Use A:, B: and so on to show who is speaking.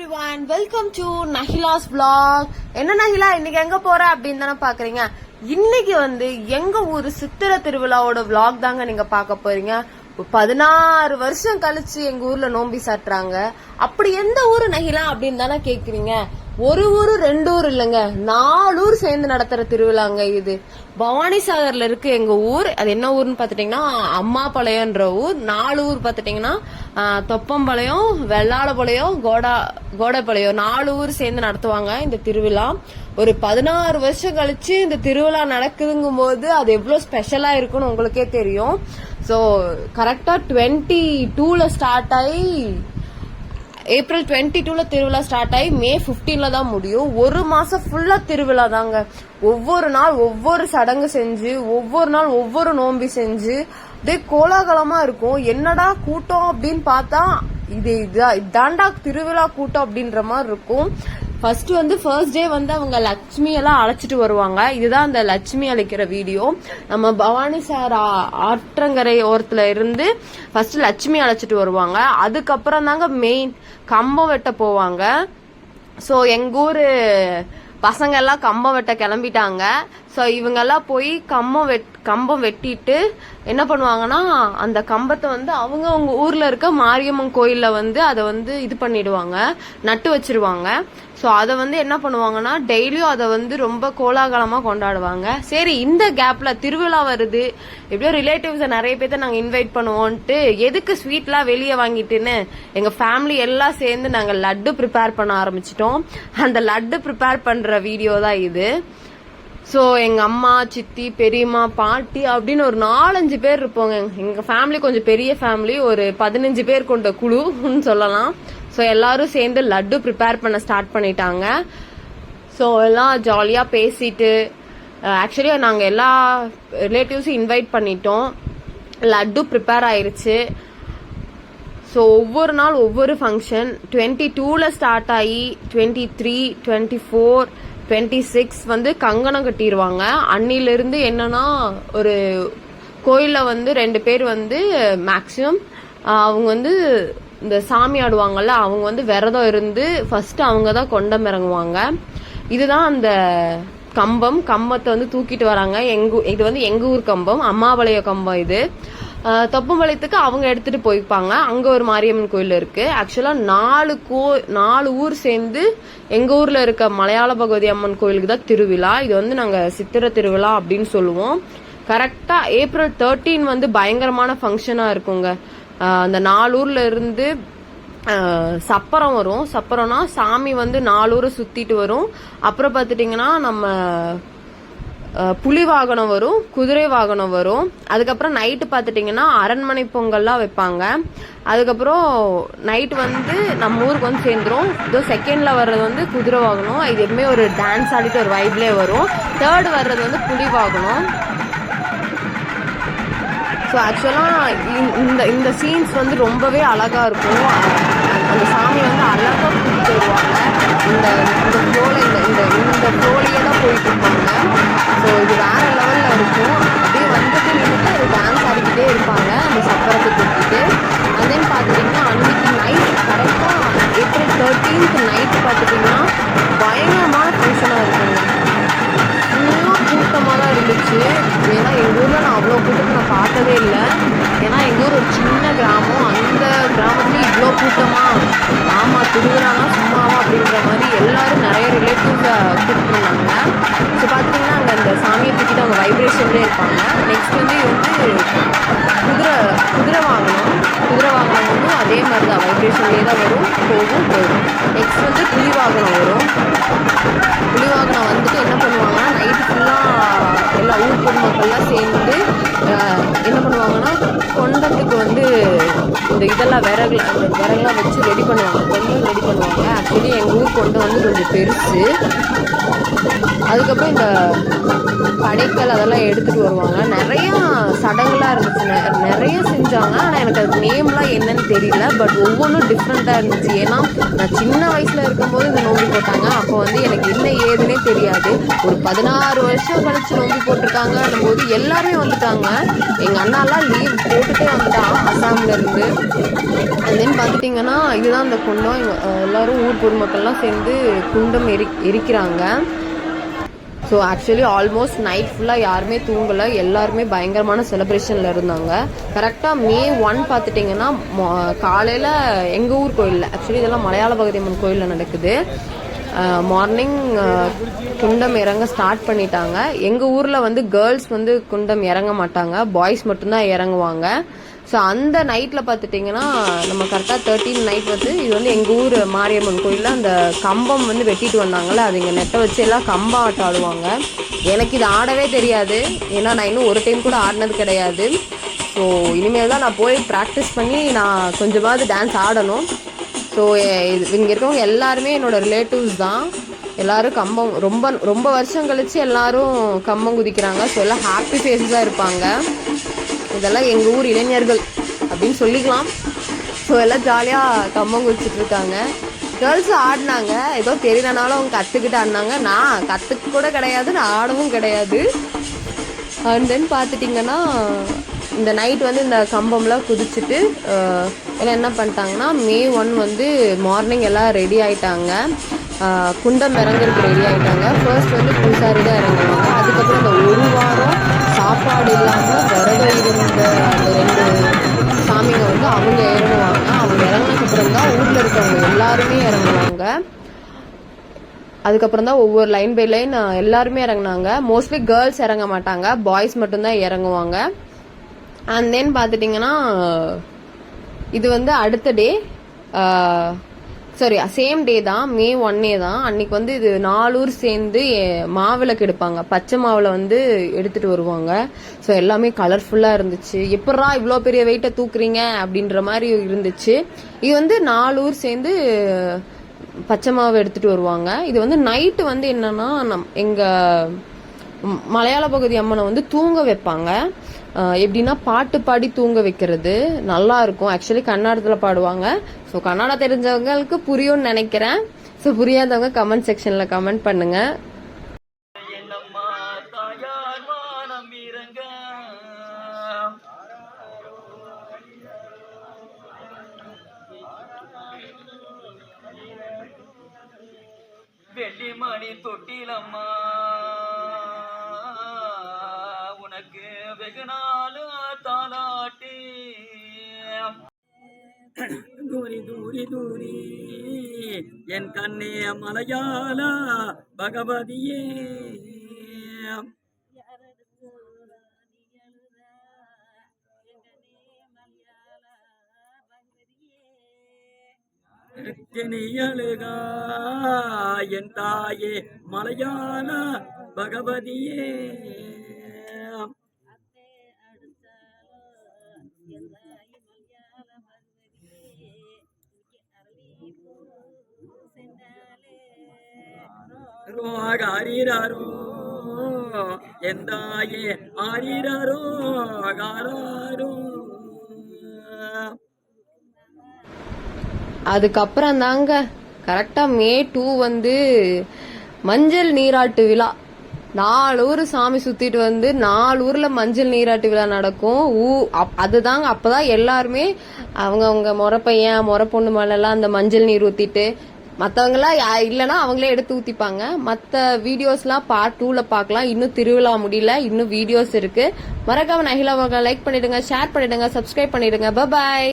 A: Everyone welcome to நஹிலாஸ் blog என்ன நஹிலா இன்னைக்கு எங்க போற அப்படின்னு தானே பாக்குறீங்க? இன்னைக்கு வந்து எங்க ஊரு சித்திர திருவிழாவோட vlog தாங்க நீங்க பார்க்க போறீங்க. பதினாறு வருஷம் கழிச்சு எங்க ஊர்ல நோம்பி சாட்டுறாங்க அப்படி எந்த ஊரு நஹிலா அப்படின்னு தானே கேக்குறீங்க? ஒரு ஊர் ரெண்டு ஊர் இல்லைங்க. நாலு ஊர் சேர்ந்து நடத்துற திருவிழாங்க இது. பவானி சாகர்ல இருக்கு எங்க ஊர் அது என்ன ஊர்னு பாத்துட்டீங்கன்னா அம்மாபாளையம்ன்ற ஊர். நாலு ஊர் பாத்துட்டீங்கன்னா தொப்பம்பாளையம் வெள்ளாளபாளையம் கோடா கோடைப்பாளையம் நாலு ஊர் சேர்ந்து நடத்துவாங்க இந்த திருவிழா. ஒரு பதினாறு வருஷம் கழிச்சு இந்த திருவிழா நடக்குதுங்கும் போது அது எவ்வளவு ஸ்பெஷலா இருக்குன்னு உங்களுக்கே தெரியும். ஸோ கரெக்டா டுவெண்ட்டி டூல ஸ்டார்ட் ஆகி ஏப்ரல் டுவெண்ட்டி டூல திருவிழா ஸ்டார்ட் ஆகி மே 15ல தான் முடியும். ஒரு மாசம் ஃபுல்லா திருவிழா தாங்க. ஒவ்வொரு நாள் ஒவ்வொரு சடங்கு செஞ்சு ஒவ்வொரு நாள் ஒவ்வொரு நோம்பி செஞ்சு இதே கோலாகலமா இருக்கும். என்னடா கூட்டம் அப்படின்னு பார்த்தா இது இதா- இதாண்டா திருவிழா கூட்டம் அப்படின்ற மாதிரி இருக்கும். ஃபர்ஸ்ட் வந்து ஃபர்ஸ்ட் டே வந்து அவங்க லட்சுமி எல்லாம் அழைச்சிட்டு வருவாங்க. இதுதான் அந்த லட்சுமி அழைக்கிற வீடியோ. நம்ம பவானி சார் ஆற்றங்கரை ஓரத்துல இருந்து ஃபர்ஸ்ட் லட்சுமி அழைச்சிட்டு வருவாங்க. அதுக்கப்புறம் தாங்க மெயின் கம்பம் வெட்ட போவாங்க. ஸோ எங்கூர் பசங்க எல்லாம் கம்பம் வெட்ட கிளம்பிட்டாங்க. ஸோ இவங்கெல்லாம் போய் கம்பம் வெட் கம்பம் வெட்டிட்டு என்ன பண்ணுவாங்கன்னா அந்த கம்பத்தை வந்து அவங்க அவங்க ஊரில் இருக்க மாரியம்மன் கோயிலில் வந்து அதை வந்து இது பண்ணிடுவாங்க நட்டு வச்சிருவாங்க. ஸோ அதை வந்து என்ன பண்ணுவாங்கன்னா டெய்லியும் அதை வந்து ரொம்ப கோலாகலமாக கொண்டாடுவாங்க. சரி இந்த கேப்பில் திருவிழா வருது. எப்படியோ ரிலேட்டிவ்ஸை நிறைய பேர்த்த நாங்கள் இன்வைட் பண்ணுவோன்ட்டு எதுக்கு ஸ்வீட்லாம் வெளியே வாங்கிட்டுன்னு எங்கள் ஃபேமிலி எல்லாம் சேர்ந்து நாங்கள் லட்டு ப்ரிப்பேர் பண்ண ஆரம்பிச்சிட்டோம். அந்த லட்டு ப்ரிப்பேர் பண்ணுற வீடியோ தான் இது. ஸோ எங்கள் அம்மா சித்தி பெரியம்மா பாட்டி அப்படின்னு ஒரு நாலஞ்சு பேர் இருப்போங்க. எங்கள் ஃபேமிலி கொஞ்சம் பெரிய ஃபேமிலி ஒரு பதினஞ்சு பேர் கொண்ட குழுன்னு சொல்லலாம். ஸோ எல்லாரும் சேர்ந்து லட்டு ப்ரிப்பேர் பண்ண ஸ்டார்ட் பண்ணிட்டாங்க. ஸோ எல்லாம் ஜாலியாக பேசிட்டு ஆக்சுவலி நாங்கள் எல்லா ரிலேட்டிவ்ஸும் இன்வைட் பண்ணிட்டோம். லட்டு ப்ரிப்பேர் ஆயிடுச்சு ஸோ ஒவ்வொரு நாள் ஒவ்வொரு ஃபங்க்ஷன் டுவெண்ட்டி டூவில் ஸ்டார்ட் ஆகி twenty three twenty four twenty six வந்து கங்கணம் கட்டிடுவாங்க அன்னிலிருந்து என்னன்னா ஒரு கோயிலில் வந்து ரெண்டு பேர் வந்து மேக்சிமம் அவங்க வந்து இந்த சாமி ஆடுவாங்கல்ல அவங்க வந்து விரதம் இருந்து ஃபர்ஸ்ட் அவங்க தான் கொண்டம் இறங்குவாங்க. இதுதான் அந்த கம்பம். கம்பத்தை வந்து தூக்கிட்டு வராங்க. எங்க ஊ- இது வந்து எங்க ஊர் கம்பம். அம்மாபாளைய கம்பம் இது. தொப்பம்பாளையத்துக்கு அவங்க எடுத்துட்டு போய்ப்பாங்க அங்க ஒரு மாரியம்மன் கோயில் இருக்கு. ஆக்சுவலா நாலு கோ நாலு ஊர் சேர்ந்து எங்க ஊர்ல இருக்க மலையாள பகவதி அம்மன் கோயிலுக்கு தான் திருவிழா. இது வந்து நாங்க சித்திர திருவிழா அப்படின்னு சொல்லுவோம். கரெக்டா ஏப்ரல் தேர்ட்டீன் வந்து பயங்கரமான ஃபங்க்ஷனா இருக்குங்க. அந்த நாலு இருந்து சப்பரம் வரும். சப்பரம்னா சாமி வந்து நாலூரை சுற்றிட்டு சுத்திட்டு வரும். அப்புறம் பார்த்துட்டிங்கன்னா நம்ம புலி வாகனம் வரும் குதிரை வாகனம் வரும். அதுக்கப்புறம் நைட்டு பார்த்துட்டிங்கன்னா அரண்மனை பொங்கல்லாம் வைப்பாங்க. அதுக்கப்புறம் நைட் வந்து நம்ம ஊருக்கு வந்து சேர்ந்துரும். இதோ செகண்டில் வர்றது வந்து குதிரை வாகனம். இது எப்பவுமே ஒரு டான்ஸ் ஆடிட்டு ஒரு வைப்லேயே வரும். தேர்டு வர்றது வந்து புலி வாகனம். ஸோ ஆக்சுவலாக இந்த இந்த சீன்ஸ் வந்து ரொம்பவே அழகாக இருக்கும். அந்த சாமி வந்து அழகாக கூட்டிட்டு வருவாங்க. இந்த இந்த ஃப்ளோல இந்த இந்த இந்த ஃப்ளோலையே தான் போயிட்டு இருப்பாங்க. ஸோ இது வேற லெவலில் இருக்கும். அப்படியே வந்துட்டு நின்றுட்டு ஒரு டான்ஸ் ஆடிக்கிட்டே இருப்பாங்க. அந்த சக்கரத்தை கூட்டிகிட்டு and then பார்த்துட்டிங்கன்னா அன்றைக்கி நைட் கரெக்டாக ஏப்ரல் தேர்ட்டீன்த் நைட் பார்த்துட்டிங்கன்னா பயங்கரமான ஃபங்க்ஷனாக இருக்குங்க ஃபுல்லாக கூட்டமாக தான் இருந்துச்சு. ஏன்னா எங்கள் ஊரில் நான் அவ்வளோ கூட்டத்தை நான் பார்த்ததே இல்லை. ஏன்னா எங்கள் ஊர் ஒரு சின்ன கிராமம். அந்த கிராமத்துலேயும் இவ்வளோ கூட்டமாக தூக்கிட்டு அவங்க இருப்பாங்க நெக்ஸ்ட் வந்து இது வந்து குதிரை குதிரை வாகனம் குதிரை வாகனம் வந்து அதே மாதிரி தான் வைப்ரேஷன்லேயே தான் வரும் போகும் போகும். நெக்ஸ்ட் வந்து புலி வாகனம் வரும். புலி வாகனம் வந்துட்டு என்ன பண்ணுவாங்கன்னா நைட்டு ஃபுல்லாக எல்லா ஊர் பொதுமக்கள்லாம் சேர்ந்து இந்த இதெல்லாம் விறகு அந்த விறகுலாம் வச்சு ரெடி பண்ணுவாங்க. கொண்டு ரெடி பண்ணுவாங்க. ஆக்சுவலி எங்கள் ஊர் கொண்டு வந்து கொஞ்சம் பெருசு. அதுக்கப்புறம் இந்த படைக்கல் அதெல்லாம் எடுத்துகிட்டு வருவாங்க. நிறையா சடங்குலாம் இருந்துச்சு. நெ- நிறைய செஞ்சாங்க. ஆனால் எனக்கு அது நேம்லாம் என்னன்னு தெரியல. பட் ஒவ்வொன்றும் டிஃப்ரெண்ட்டாக இருந்துச்சு. ஏன்னா நான் சின்ன வயசில் இருக்கும்போது இந்த நோம்பு போட்டாங்க. அப்போ வந்து எனக்கு என்ன ஏதுன்னே தெரியாது. ஒரு பதினாறு வருஷம் கழிச்சு நோம்பு போட்டிருக்காங்கன்னும் போது எல்லாருமே வந்துட்டாங்க. எங்கள் அண்ணாலாம் லீவ் போட்டுட்டே வந்துட்டான் அசாம்லேருந்து அண்ட் தென் பார்த்துட்டிங்கன்னா இதுதான் அந்த குண்டம். இங்க, எல்லாரும் ஊர் பொதுமக்கள்லாம் சேர்ந்து குண்டம் எரி எரிக்கிறாங்க. ஸோ ஆக்சுவலி ஆல்மோஸ்ட் நைட் ஃபுல்லாக யாருமே தூங்கலை. எல்லாருமே பயங்கரமான செலிப்ரேஷனில் இருந்தாங்க. கரெக்டாக மே ஒன் பார்த்துட்டிங்கன்னா காலையில் எங்கள் ஊர் கோயிலில் ஆக்சுவலி இதெல்லாம் மலையாள பகுதி அம்மன் கோயிலில் நடக்குது. மார்னிங் குண்டம் இறங்க ஸ்டார்ட் பண்ணிட்டாங்க. எங்கள் ஊரில் வந்து கேர்ள்ஸ் வந்து குண்டம் இறங்க மாட்டாங்க. பாய்ஸ் மட்டும்தான் இறங்குவாங்க. ஸோ அந்த நைட்டில் பார்த்துட்டிங்கன்னா நம்ம கரெக்டாக தேர்ட்டீன் நைட் வந்து இது வந்து எங்கள் ஊர் மாரியம்மன் கோயிலில் அந்த கம்பம் வந்து வெட்டிட்டு வந்தாங்கல்ல அது இங்கே நெட்டை வச்சு எல்லாம் கம்பம் ஆட்டம் ஆடுவாங்க. எனக்கு இது ஆடவே தெரியாது. ஏன்னா நான் இன்னும் ஒரு டைம் கூட ஆடினது கிடையாது. ஸோ இனிமேல் தான் நான் போய் ப்ராக்டிஸ் பண்ணி நான் கொஞ்சமாவது டான்ஸ் ஆடணும். ஸோ இங்கே இருக்கவங்க எல்லாருமே என்னோடய ரிலேட்டிவ்ஸ் தான். எல்லாரும் கம்பம் ரொம்ப ரொம்ப வருஷம் கழித்து எல்லாரும் கம்பம் குதிக்கிறாங்க. ஸோ எல்லாம் ஹாப்பி ஃபேஸஸாக இருப்பாங்க. இதெல்லாம் எங்கள் ஊர் இளைஞர்கள் அப்படின்னு சொல்லிக்கலாம். ஸோ எல்லாம் ஜாலியாக கம்பம் குதிச்சிட்டு இருக்காங்க கேர்ள்ஸும் ஆடினாங்க. ஏதோ தெரியலனாலும் அவங்க கற்றுக்கிட்டு ஆடினாங்க. நான் கற்றுக்க கூட கிடையாது நான் ஆடவும் கிடையாது. அண்ட் தென் பார்த்துட்டிங்கன்னா இந்த நைட் வந்து இந்த கம்பம்லாம் குதிச்சுட்டு அஹ், எல்லாம் என்ன பண்ணிட்டாங்கன்னா மே ஒன் வந்து மார்னிங் எல்லாம் ரெடி ஆகிட்டாங்க குண்டம் இறங்குறதுக்கு ரெடி ஆகிட்டாங்க ஃபர்ஸ்ட் வந்து பூசாரி தான் இறங்குவாங்க அதுக்கப்புறம் இந்த ஒரு வாரம் சாப்பாடு இல்லாமல் விரதம் இருந்த அந்த ரெண்டு சாமிங்க வந்து அவங்க இறங்குவாங்க. அவங்க இறங்கினதுக்கப்புறம் தான் ஊரில் இருக்கவங்க எல்லாருமே இறங்குவாங்க. அதுக்கப்புறம் தான் ஒவ்வொரு லைன் பை லைன் எல்லாருமே இறங்குனாங்க. மோஸ்ட்லி கேர்ள்ஸ் இறங்க மாட்டாங்க. பாய்ஸ் மட்டும்தான் இறங்குவாங்க. அண்ட் தென் பார்த்துட்டிங்கன்னா இது வந்து அடுத்த டே சாரி சேம் டே தான் மே ஒன்னே தான். அன்னைக்கு வந்து இது நாலூர் சேர்ந்து மாவிளக்கு எடுப்பாங்க. பச்சை மாவில் வந்து எடுத்துட்டு வருவாங்க. ஸோ எல்லாமே கலர்ஃபுல்லாக இருந்துச்சு. எப்படா இவ்வளோ பெரிய வெயிட்டை தூக்குறீங்க? அப்படின்ற மாதிரி இருந்துச்சு. இது வந்து நாலூர் சேர்ந்து பச்சை மாவு எடுத்துட்டு வருவாங்க. இது வந்து நைட்டு வந்து என்னன்னா நம் எங்கள் மலையாள பகுதி அம்மனை வந்து தூங்க வைப்பாங்க. எப்படின்னா பாட்டு பாடி தூங்க வைக்கிறது நல்லா இருக்கும். ஆக்சுவலி கன்னடத்தில் பாடுவாங்க. ஸோ கன்னடம் தெரிஞ்சவங்களுக்கு புரியும்னு நினைக்கிறேன். ஸோ புரியாதவங்க கமெண்ட் செக்ஷனில் கமெண்ட் பண்ணுங்க.
B: வெள்ளிமணி தொட்டிலம்மா. உனக்கு வெகு தாலாட்டி. தூரி தூரி தூரி. என் கண்ணே மலையாள பகவதியே. அழுகா என் தாயே மலையாள பகவதியே. ரோக ஆரீராரோ? எந்தாயே ஆரீராரோ? அகாராரோ
A: அதுக்கப்புறம் தாங்க கரெக்டா மே டூ வந்து மஞ்சள் நீராட்டு விழா. நாலு ஊர் சாமி சுத்திட்டு வந்து நாலு ஊர்ல மஞ்சள் நீராட்டு விழா நடக்கும். ஊ அப்- அதுதாங்க அப்பதான் எல்லாருமே அவங்க அவங்க முறை பையன் முறை பொண்ணு மேலெல்லாம் அந்த மஞ்சள் நீர் ஊத்திட்டு மற்றவங்களாம் இல்லைன்னா அவங்களே எடுத்து ஊத்திப்பாங்க. மற்ற வீடியோஸ்லாம் பார்ட் டூல பார்க்கலாம் இன்னும் திருவிழா முடியல. இன்னும் வீடியோஸ் இருக்கு. மறக்காம நகிலா லைக் பண்ணிடுங்க ஷேர் பண்ணிடுங்க சப்ஸ்கிரைப் பண்ணிடுங்க. பாய்